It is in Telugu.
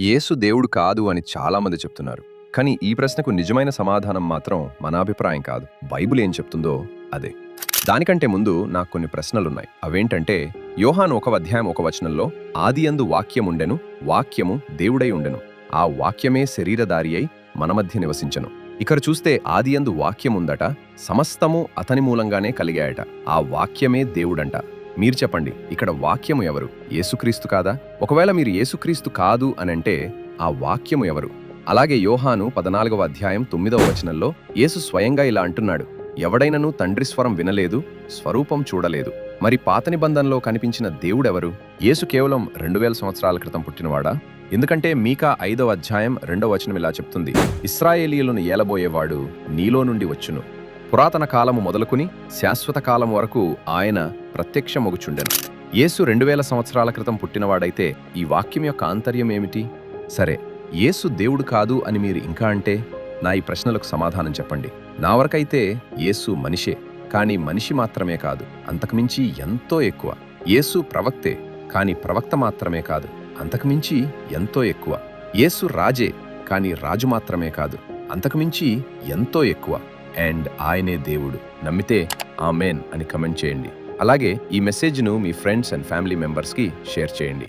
యేసు దేవుడు కాదు అని చాలామంది చెప్తున్నారు. కానీ ఈ ప్రశ్నకు నిజమైన సమాధానం మాత్రం మన అభిప్రాయం కాదు. బైబిల్ ఏం చెప్తుందో అదే. దానికంటే ముందు నాకు కొన్ని ప్రశ్నలున్నాయి. అవేంటంటే యోహాను ఒక అధ్యాయం ఒక వచనంలో ఆదియందు వాక్యముండెను వాక్యము దేవుడై ఉండెను. ఆ వాక్యమే శరీరధారి అయి మన మధ్య నివసించెను. ఇక్కడ చూస్తే ఆదియందు వాక్యముందట సమస్తము అతని మూలంగానే కలిగాయట. ఆ వాక్యమే దేవుడంట. మీరు చెప్పండి ఇక్కడ వాక్యము ఎవరు? యేసుక్రీస్తు కాదా? ఒకవేళ మీరు యేసుక్రీస్తు కాదు అనంటే ఆ వాక్యము ఎవరు? అలాగే యోహాను పద్నాలుగవ అధ్యాయం తొమ్మిదవ వచనంలో యేసు స్వయంగా ఇలా అంటున్నాడు ఎవడైనను తండ్రి స్వరం వినలేదు స్వరూపం చూడలేదు. మరి పాత నిబంధనలో కనిపించిన దేవుడెవరు? యేసు కేవలం రెండు వేల సంవత్సరాల క్రితం పుట్టినవాడా? ఎందుకంటే మీకా ఐదవ అధ్యాయం రెండవ వచనం ఇలా చెప్తుంది ఇస్రాయేలీయులను ఏలబోయేవాడు నీలో నుండి వచ్చును. పురాతన కాలము మొదలుకుని శాశ్వత కాలం వరకు ఆయన ప్రత్యక్షమొగుచుండెను. యేసు రెండు వేల సంవత్సరాల క్రితం పుట్టినవాడైతే ఈ వాక్యం యొక్క ఆంతర్యం ఏమిటి? సరే యేసు దేవుడు కాదు అని మీరు ఇంకా అంటే నా ఈ ప్రశ్నలకు సమాధానం చెప్పండి. నా వరకైతే యేసు మనిషే కానీ మనిషి మాత్రమే కాదు అంతకుమించి ఎంతో ఎక్కువ. యేసు ప్రవక్తే కానీ ప్రవక్త మాత్రమే కాదు అంతకుమించి ఎంతో ఎక్కువ. యేసు రాజే కానీ రాజు మాత్రమే కాదు అంతకుమించి ఎంతో ఎక్కువ. అండ్ ఆయనే దేవుడు. నమ్మితే ఆమెన్ అని కమెంట్ చేయండి. అలాగే ఈ మెసేజ్ను మీ ఫ్రెండ్స్ అండ్ ఫ్యామిలీ మెంబర్స్కి షేర్ చేయండి.